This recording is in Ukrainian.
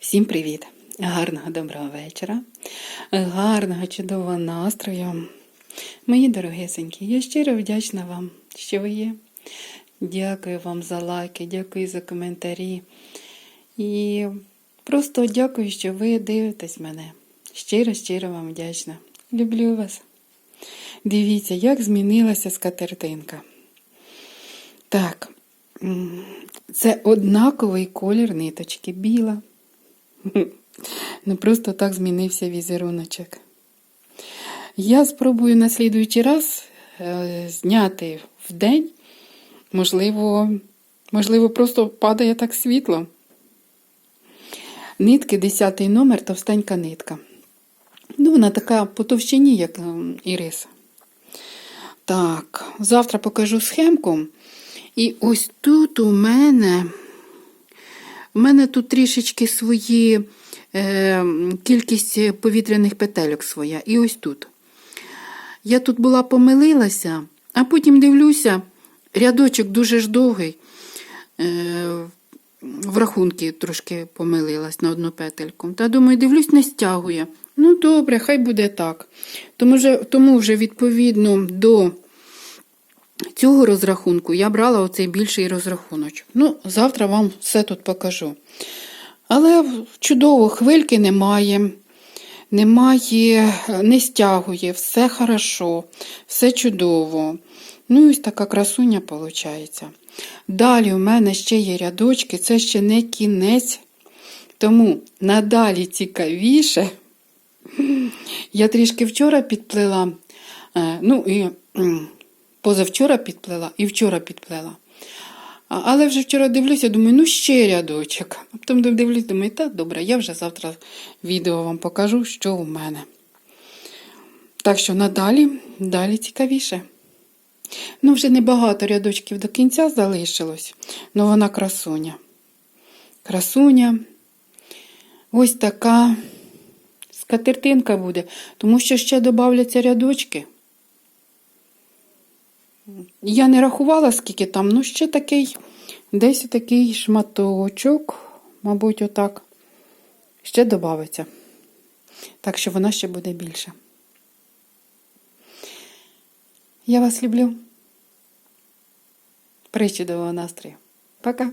Всім привіт! Гарного доброго вечора, гарного чудового настрою. Мої дорогесенькі, я щиро вдячна вам, що ви є. Дякую вам за лайки, дякую за коментарі. І просто дякую, що ви дивитесь мене. Щиро, щиро вам вдячна. Люблю вас. Дивіться, як змінилася скатертинка. Так, це однаковий колір ниточки, біла. Ну просто так змінився візеруночок. Я спробую на раз е, зняти в день. Можливо, можливо, просто падає так світло. Нитки 10 номер, товстенька нитка. Ну, вона така по товщині, як ем, ірис. Так, завтра покажу схемку. І ось тут у мене. У мене тут трішечки свої е, кількість повітряних петельок своя. І ось тут. Я тут була помилилася, а потім дивлюся, рядочок дуже ж довгий. Е, в рахунки трошки помилилась на одну петельку. Та думаю, дивлюсь, не стягує. Ну, добре, хай буде так. Тому вже, тому вже відповідно до цього розрахунку я брала оцей більший розрахуночок. Ну, завтра вам все тут покажу. Але чудово, хвильки немає, немає, не стягує, все хорошо, все чудово. Ну, і ось така красуня виходить. Далі у мене ще є рядочки, це ще не кінець. Тому надалі цікавіше. Я трішки вчора підплила, е, ну і позавчора підплила і вчора підплила. Але вже вчора дивлюся, думаю, ну ще рядочок. А потім дивлюсь, думаю, так, добре, я вже завтра відео вам покажу, що у мене. Так що надалі, далі цікавіше. Ну, вже небагато рядочків до кінця залишилось, але вона красуня. Красуня. Ось така скатертинка буде, тому що ще додавляться рядочки. Я не рахувала, скільки там, ну ще такий, десь такий шматочок, мабуть, отак, ще додається. Так що вона ще буде більша. Я вас люблю. Причудового настрою. Пока.